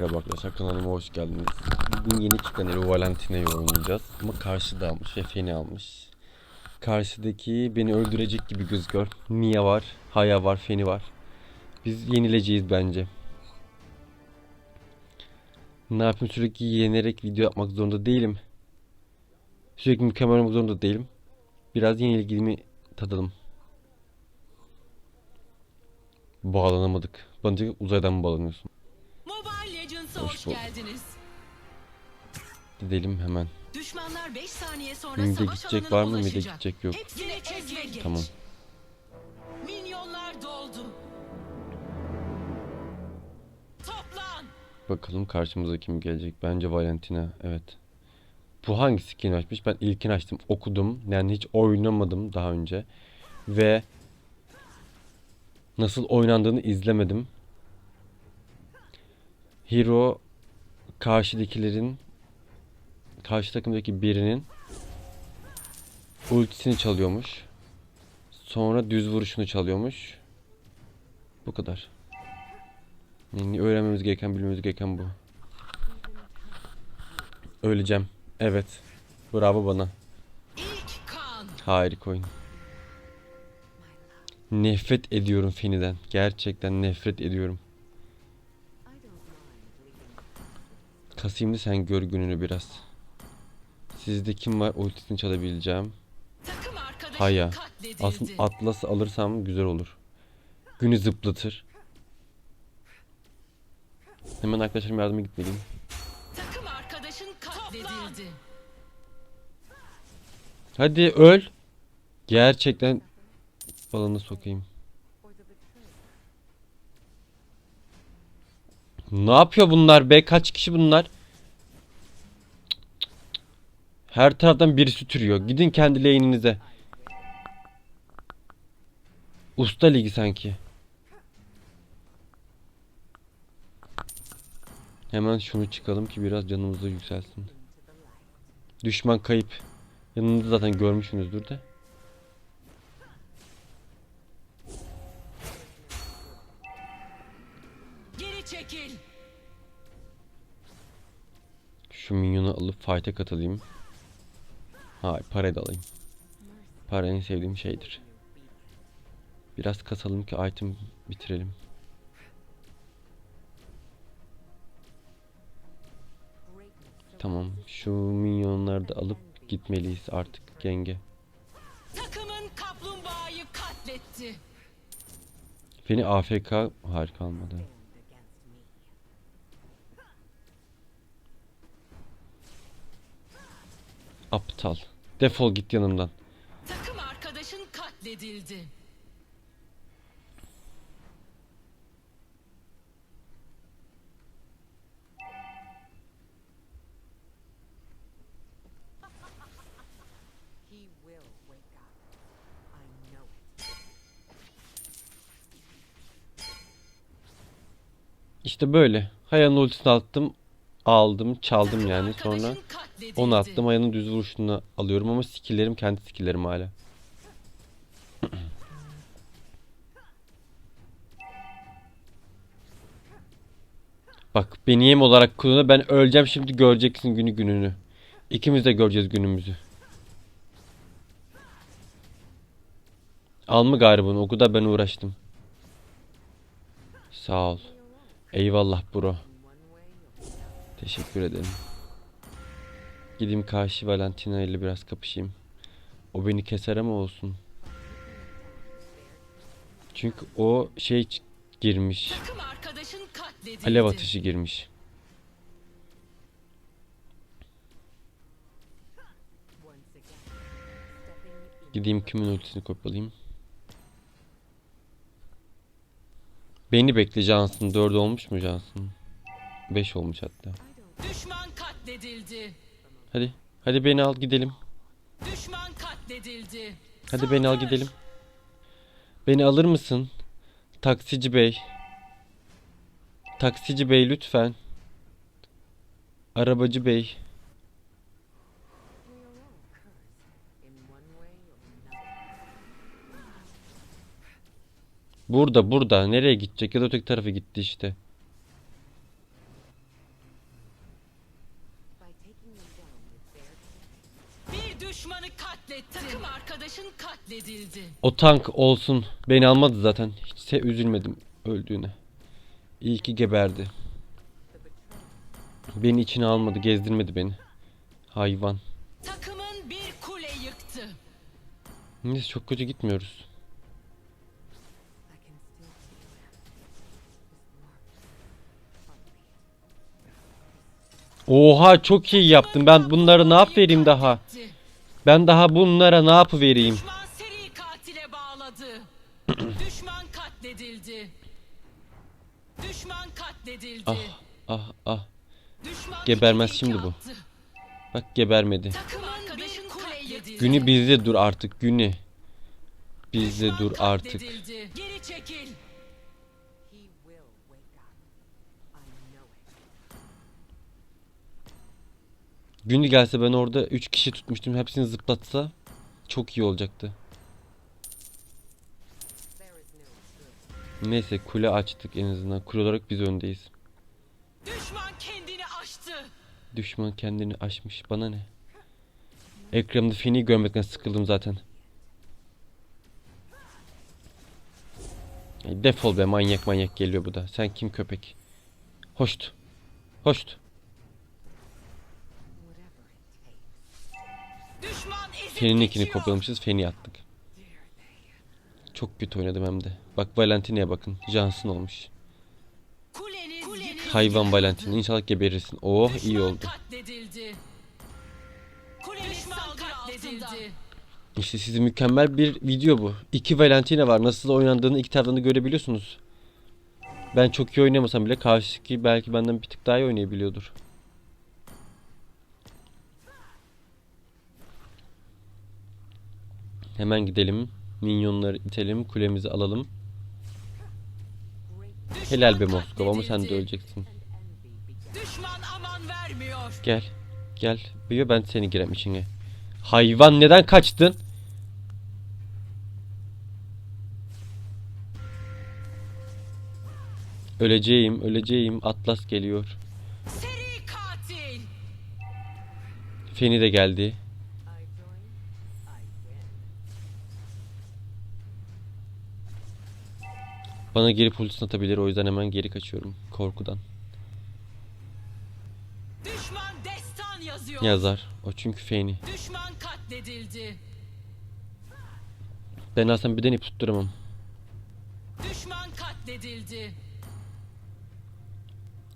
Merhaba arkadaşlar kanalıma hoş geldiniz. Bugün yeni çıkan Ero Valentina'yı oynayacağız. Ama karşıda almış ve Feni almış. Karşıdaki beni öldürecek gibi gözüküyor. Mia var, Haya var, Feni var. Biz yenileceğiz bence. Ne yapayım sürekli yenerek video yapmak zorunda değilim. Sürekli mükemmel olmak zorunda değilim. Biraz yenilgimi tadalım. Bağlanamadık. Bence uzaydan mı bağlanıyorsun? Hoş bulduk. geldiniz. Gidelim hemen. Düşmanlar 5 saniye sonra Mide savaş gidecek var mı? Mide ulaşacak. gidecek yok. Hepsini ez ve geç. Tamam. Minyonlar doldu. Toplan. Bakalım karşımıza kim gelecek. Bence Valentina. Evet. Bu hangi skin açmış? Ben ilkini açtım. Okudum. Yani hiç oynamadım daha önce. Ve nasıl oynandığını izlemedim. Hero karşıdakilerin karşı takımdaki birinin ultisini çalıyormuş. Sonra düz vuruşunu çalıyormuş. Bu kadar. Yani öğrenmemiz gereken, bilmemiz gereken bu. Öleceğim. Evet. Bravo bana. Harika oyun. Nefret ediyorum Feni'den. Gerçekten nefret ediyorum. Kasayım da sen gör gününü biraz. Sizde kim var ultisini çalabileceğim? Haya. Aslında Atlas'ı alırsam güzel olur. Günü zıplatır. Hemen arkadaşlarım yardıma gitmeliyim. Takım arkadaşın katledildi. Hadi öl. Gerçekten balını sokayım. Ne yapıyor bunlar be? Kaç kişi bunlar? Her taraftan birisi türüyor. Gidin kendi lane'inize. Usta ligi sanki. Hemen şunu çıkalım ki biraz canımız da yükselsin. Düşman kayıp. Yanında zaten görmüşsünüzdür de. Şu minyonu alıp fight'e katılayım. Hayır parayı da alayım. Para en sevdiğim şeydir. Biraz kasalım ki item bitirelim. Tamam şu minyonları da alıp gitmeliyiz artık genge. Takımın kaplumbağayı katletti. Beni AFK harika almadı. Aptal. Defol git yanımdan. Takım arkadaşın katledildi. He will wake up. I know it. İşte böyle. Haya'nın ultisini attım. Aldım, çaldım yani. Sonra onu attım. Haya'nın düz vuruşunu alıyorum ama skill'lerim kendi skill'lerim hala. Bak beni yem olarak kullanıyor. Ben öleceğim şimdi göreceksin günü gününü. İkimiz de göreceğiz günümüzü. Al mı gari bunu? O kadar ben uğraştım. Sağ ol. Eyvallah bro. Teşekkür ederim. Gideyim karşı Valentina ile biraz kapışayım. O beni keser ama olsun. Çünkü o şey girmiş. Alev atışı girmiş. Gideyim kimin ultisini kopyalayayım. Beni bekle Johnson. 4 olmuş mu Johnson? 5 olmuş hatta. Katledildi. Hadi. Hadi beni al gidelim. Düşman katledildi. Hadi beni al gidelim. Beni alır mısın? Taksici bey. Taksici bey lütfen. Arabacı bey. Burada burada. Nereye gidecek? Ya da öteki tarafa gitti işte. O tank olsun. Beni almadı zaten. Hiç üzülmedim öldüğüne. İyi ki geberdi. Beni içine almadı, gezdirmedi beni. Hayvan. Takımın bir kule yıktı. Neyse çok kötü gitmiyoruz. Oha çok iyi yaptım. Ben bunlara ne yap vereyim daha? Ben daha bunlara ne yapı vereyim? Düşman seri katile bağladı. Düşman katledildi. Düşman katledildi. Ah ah ah. Düşman Gebermez şimdi bu. attı. Bak gebermedi. Günü bizde dur artık günü. Bizde Düşman dur artık. katledildi. Geri çekil. Günü gelse ben orada 3 kişi tutmuştum. Hepsini zıplatsa çok iyi olacaktı. Neyse kule açtık en azından. Kule olarak biz öndeyiz. Düşman kendini aştı. Düşman kendini aşmış. Bana ne? Ekrem'de Feni görmekten sıkıldım zaten. Ay, Defol be manyak manyak geliyor bu da. Sen kim köpek? Hoşt. Hoşt. İkini geçiyor. kopyalamışız. Feni attık. Çok kötü oynadım hem de. Bak Valentine'ye bakın. Johnson olmuş. Hayvan Valentine. İnşallah geberirsin. Oh iyi oldu. İşte size mükemmel bir video bu. İki Valentine var. Nasıl oynandığını iki taraftan da görebiliyorsunuz. Ben çok iyi oynamasam bile karşıki belki benden bir tık daha iyi oynayabiliyordur. Hemen gidelim. Minyonları itelim. Kulemizi alalım. Helal be Moskova ama sen de öleceksin. Düşman aman vermiyor. Gel. Gel. Büyü ben seni girem içine. Hayvan neden kaçtın? Öleceğim, öleceğim. Atlas geliyor. Seri katil. Feni de geldi. Bana geri polisin atabilir o yüzden hemen geri kaçıyorum korkudan. Düşman destan yazıyor. Yazar. O çünkü Feni. Düşman katledildi. Ben aslında bir deneyip tutturamam. Düşman katledildi.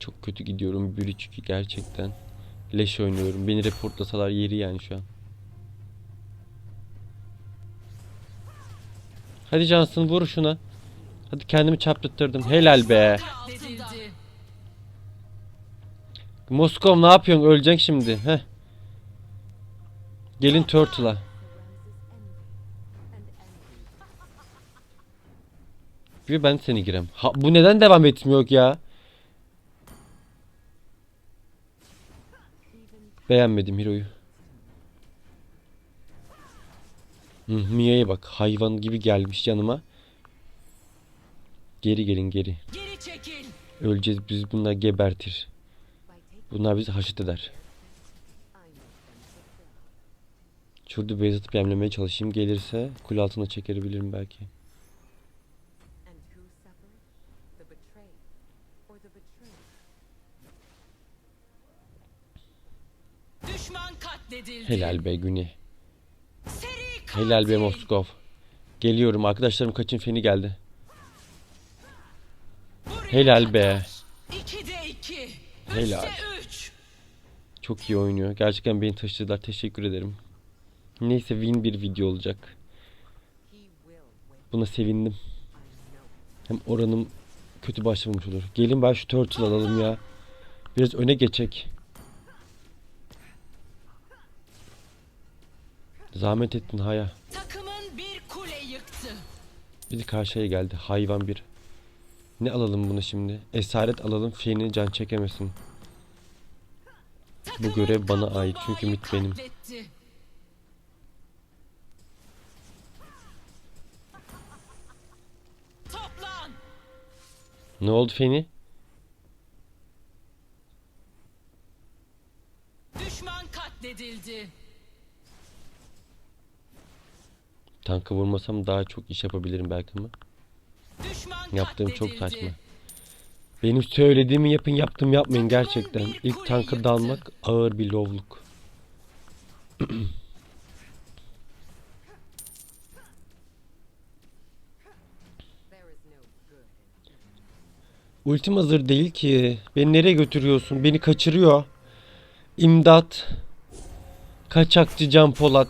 Çok kötü gidiyorum. Bir çünkü gerçekten. Leş oynuyorum. Beni reportlasalar yeri yani şu an. Hadi Johnson vur şuna. Hadi kendimi çarptırttırdım. Helal be. Moskov ne yapıyorsun? Öleceksin şimdi. Heh. Gelin Turtle'a. Bir ben seni girem. Ha, bu neden devam etmiyor ya? Beğenmedim Hiro'yu. Mia'ya bak. Hayvan gibi gelmiş yanıma. Geri gelin geri. Geri çekil. Öleceğiz biz bunlar gebertir. Bunlar bizi haşit eder. Şurada base atıp yemlemeye çalışayım. Gelirse kule altına çekebilirim belki. Düşman katledildi. Helal be Güni. Helal be Moskov. Geliyorum arkadaşlarım kaçın feni geldi. Helal be. iki. Helal. Çok iyi oynuyor. Gerçekten beni taşıdılar. Teşekkür ederim. Neyse win bir video olacak. Buna sevindim. Hem oranım kötü başlamamış olur. Gelin ben şu turtle alalım ya. Biraz öne geçek. Zahmet ettin Haya. Bizi karşıya geldi. Hayvan bir. Ne alalım bunu şimdi? Esaret alalım. Feni can çekemesin. Takımın görev bana ait çünkü mit benim. Ne oldu Feni? Düşman katledildi. Tankı vurmasam daha çok iş yapabilirim belki ama. Yaptığım çok saçma. Benim söylediğimi yapın yaptım yapmayın gerçekten. İlk tanka dalmak ağır bir lovluk. Ultim hazır değil ki. Beni nereye götürüyorsun? Beni kaçırıyor. İmdat. Kaçakçı Can Polat.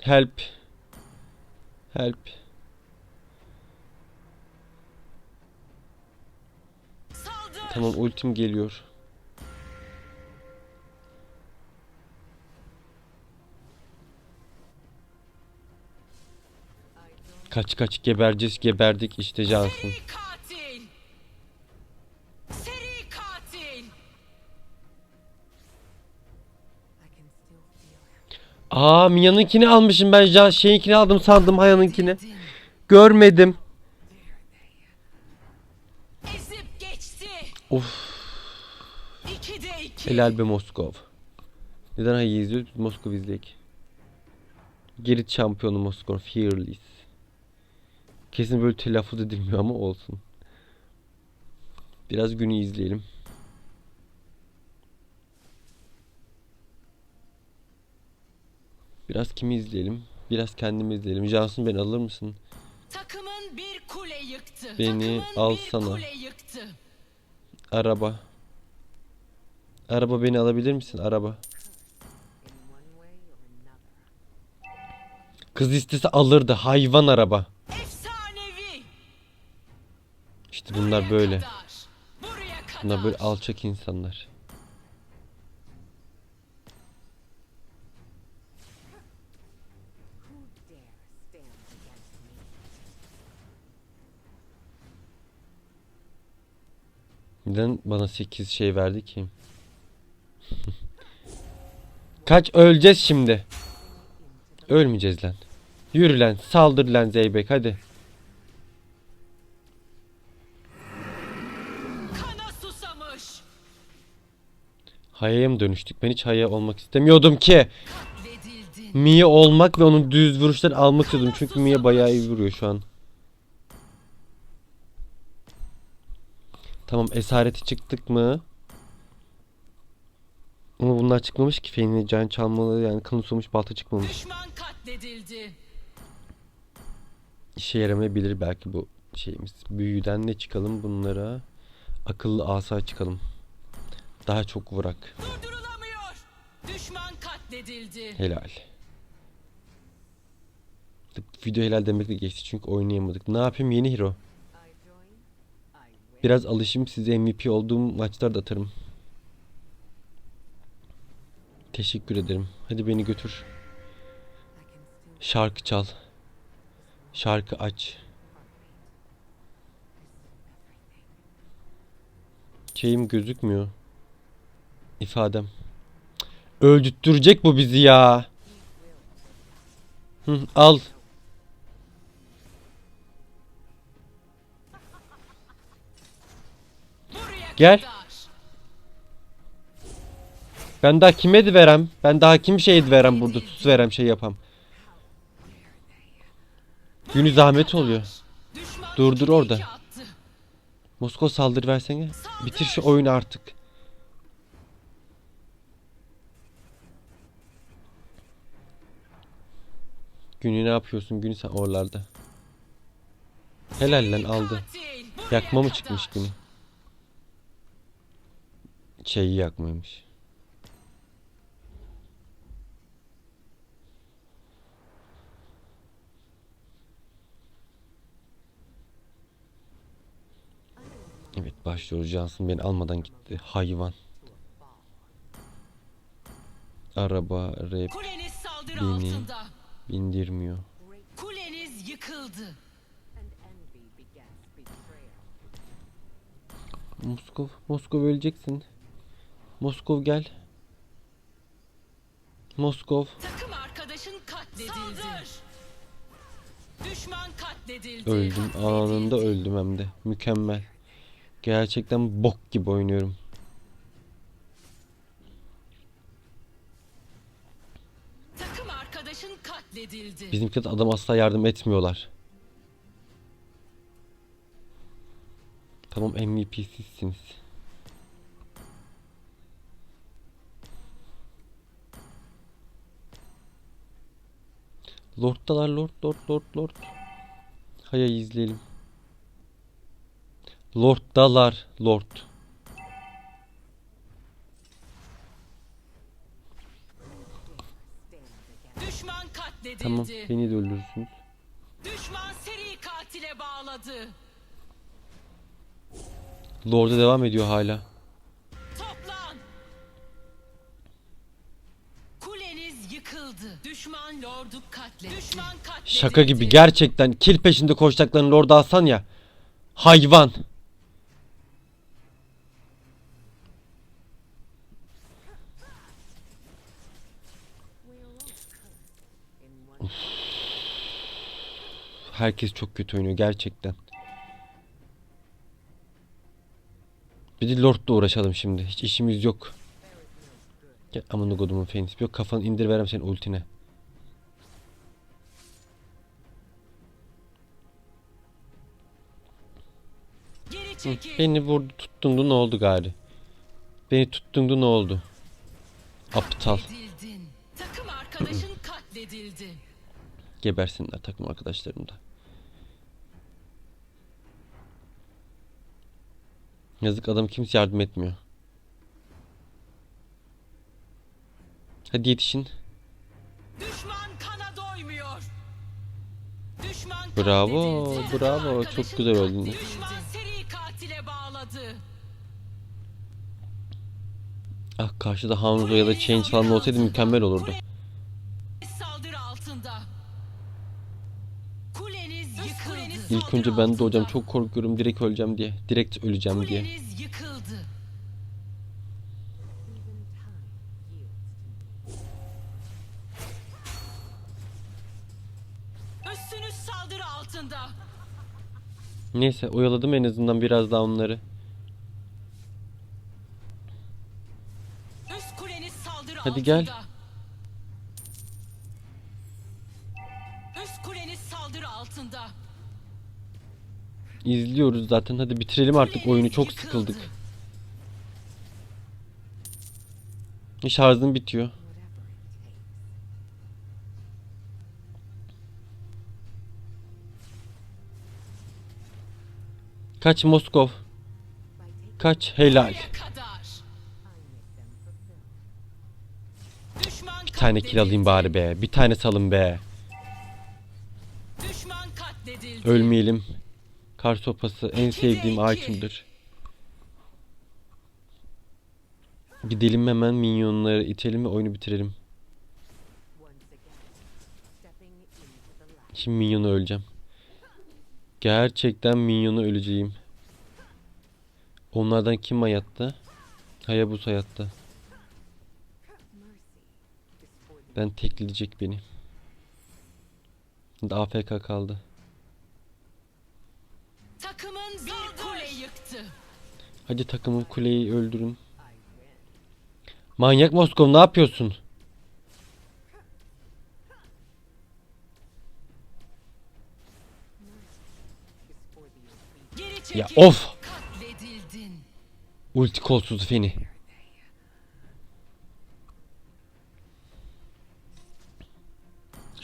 Help. Help. Saldır. Tamam ultim geliyor. Kaç kaç gebereceğiz geberdik işte him. Aa Mia'nınkini almışım ben Can şeyinkini aldım sandım Haya'nınkini. Görmedim. Of helal be Moskov. Neden Haya'yı izliyoruz? Biz Moskov izleyek. Geri şampiyonu Moskov. Fearless. Kesin böyle telaffuz edilmiyor ama olsun. Biraz günü izleyelim. Biraz kimi izleyelim? Biraz kendimi izleyelim. Cansun beni alır mısın? Takımın bir kule yıktı. Beni Takımın alsana. Bir kule yıktı. Araba. Araba beni alabilir misin? Araba. Kız istese alırdı. Hayvan araba. Efsanevi. İşte bunlar böyle. Bunlar böyle alçak insanlar. Neden bana 8 şey verdi ki? Kaç öleceğiz şimdi. Ölmeyeceğiz lan. Yürü lan saldır lan Zeybek hadi. Haya'ya mı dönüştük? Ben hiç Haya olmak istemiyordum ki. Mia olmak ve onun düz vuruşları almak istiyordum. Çünkü Mia bayağı iyi vuruyor şu an. Tamam esareti çıktık mı? Ama bunlar çıkmamış ki. Feyni can çalmalı yani kanı somuş balta çıkmamış. Düşman katledildi. İşe yaramayabilir belki bu şeyimiz. Büyüden ne çıkalım bunlara? Akıllı asa çıkalım. Daha çok vurak. Durdurulamıyor. Düşman katledildi. Helal. Video helal demekle geçti çünkü oynayamadık. Ne yapayım yeni hero? Biraz alışayım size MVP olduğum maçlarda atarım. Teşekkür ederim. Hadi beni götür. Şarkı çal. Şarkı aç. Şeyim gözükmüyor. İfadem. Öldürtecek bu bizi ya. Hı, al. Gel. Ben daha kime verem? Ben daha kim şey verem burada sus verem şey yapam. Günü zahmet oluyor. Durdur orada. Moskova saldır versene. Bitir şu oyunu artık. Günü ne yapıyorsun? Günü sen oralarda. Helal lan aldı. Yakma mı çıkmış günü? Şeyi yakmaymış. Evet başlıyoruz. Johnson beni almadan gitti. Hayvan. Araba, rap Kuleniz saldırı Beni- altında. bindirmiyor. Kuleniz yıkıldı. Moskov, Moskov öleceksin. Moskov gel. Moskov. Takım arkadaşın katledildi. Düşman katledildi. Öldüm. Katledildi. Anında öldüm hem de. Mükemmel. Gerçekten bok gibi oynuyorum. Takım arkadaşın katledildi. Bizimkiler adam asla yardım etmiyorlar. Tamam MVP'sizsiniz. Lord'dalar Lord Lord Lord Lord. Hayır izleyelim. Lord'dalar Lord. Düşman katledildi. Tamam beni de öldürürsünüz. Düşman seri katile bağladı. Lord'a devam ediyor hala. Şaka gibi gerçekten kill peşinde koşacaklarını Lord'a alsan ya. Hayvan. Herkes çok kötü oynuyor gerçekten. Bir de Lord'la uğraşalım şimdi. Hiç işimiz yok. Gel amına kodumun Phoenix. Yok kafanı indir verem senin ultine. Hı. Beni vurdu tuttundu ne oldu gari? Beni tuttundu ne oldu? Aptal. Katledildin. Takım arkadaşın katledildi. Gebersinler takım arkadaşlarım da. Yazık adam kimse yardım etmiyor. Hadi yetişin. Düşman kana doymuyor. Düşman Bravo, katledildi. bravo. Takım Çok arkadaşın güzel katledildi. Düşman Ah karşıda Hanzo ya da Change falan olsaydı mükemmel olurdu. Kuleniz Saldırı altında. Kuleniz yıkıldı. İlk önce ben de hocam çok korkuyorum direkt öleceğim diye. Direkt öleceğim diye. Kuleniz yıkıldı. Üstünüz saldırı altında. Neyse oyaladım en azından biraz daha onları. Hadi gel. Üst kuleniz saldırı altında. İzliyoruz zaten hadi bitirelim artık oyunu çok sıkıldık. yıkıldı. Şarjım bitiyor. Kaç Moskov? Kaç helal. Buraya kadar. I make them fulfill. Düşman Bir tane kill alayım bari be. Bir tane salın be. Ölmeyelim. Kar sopası en sevdiğim item'dır. Gidelim hemen minyonları itelim ve oyunu bitirelim. Şimdi minyonu öleceğim. Gerçekten minyonu öleceğim. Onlardan kim hayatta? Hayabusa hayatta. Ben tekleyecek beni. Şimdi AFK kaldı. Takımın bir kule yıktı. Hadi takımın kuleyi öldürün. Manyak Moskov ne yapıyorsun? Ya of! Ulti kolsuz feni.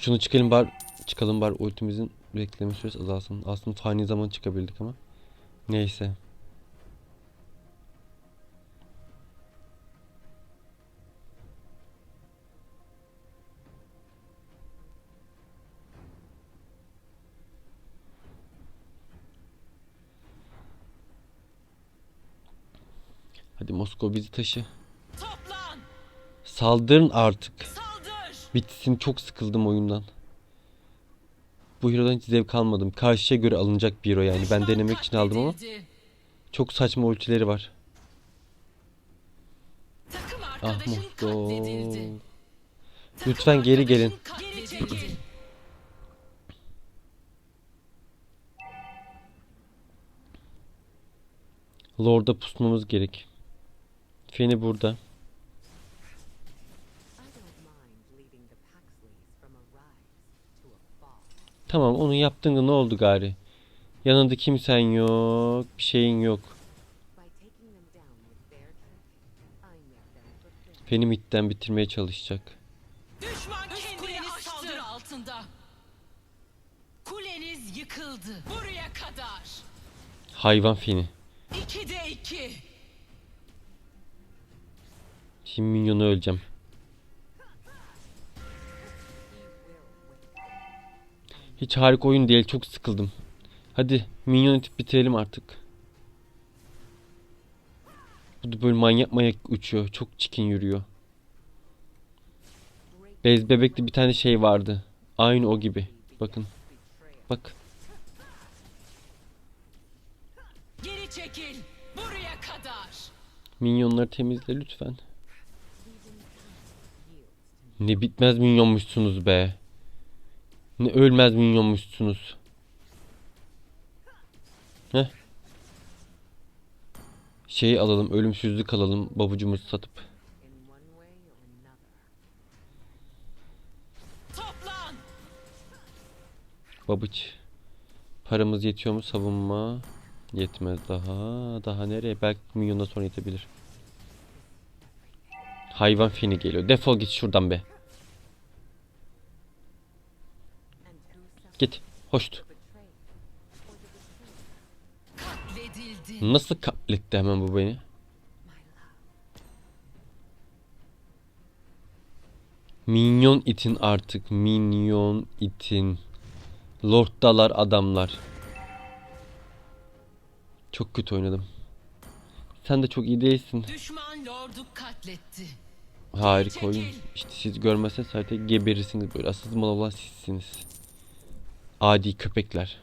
Şunu çıkalım bar çıkalım bar ultimizin bekleme süresi azalsın. Aslında fani zaman çıkabildik ama. Neyse. Hadi Moskova bizi taşı. Toplan. Saldırın artık. Saldır. Bitsin çok sıkıldım oyundan. Bu hero'dan hiç zevk almadım. Karşıya göre alınacak bir hero yani. Ben denemek için aldım ama çok saçma ultileri var. Ah katledildi. Lütfen geri gelin. Lord'a pusmamız gerek. Feni burada. Tamam onu yaptın da ne oldu gari? Yanında kimsen yok, bir şeyin yok. By taking them down with their trick, I make them fulfill. Feni midden bitirmeye çalışacak. Düşman kendini saldırı altında. Kuleniz yıkıldı. Buraya kadar. Hayvan feni. İkide iki. Şimdi minyonu öleceğim. Hiç harika oyun değil. Çok sıkıldım. Hadi minyon itip bitirelim artık. Bu da böyle manyak manyak uçuyor. Çok çikin yürüyor. Bez bebekli bir tane şey vardı. Aynı o gibi. Bakın. Bak. Geri çekil. Buraya kadar. Minyonları temizle lütfen. Ne bitmez minyonmuşsunuz be. Ne ölmez minyonmuşsunuz. Heh. Şey alalım, ölümsüzlük alalım babucumuzu satıp. Babuç. Paramız yetiyor mu savunma? Yetmez daha. Daha nereye? Belki milyondan sonra yetebilir. Hayvan feni geliyor. Defol git şuradan be. Git. Hoşt. the betrayed or the betrayed? Katledildi. Nasıl katletti hemen bu beni? Minyon itin artık. Minyon itin. Lorddalar adamlar. Çok kötü oynadım. Sen de çok iyi değilsin. Düşman lordu katletti. Harika oyun. İşte siz görmezseniz zaten geberirsiniz böyle. Asıl mal olan sizsiniz. Adi köpekler.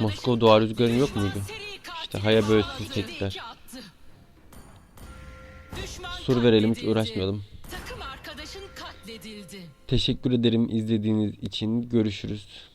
Moskova Doğa Rüzgarı'nın yok muydu? İşte haya böyle. Düşman Sur verelim hiç uğraşmayalım. Teşekkür ederim izlediğiniz için. Görüşürüz.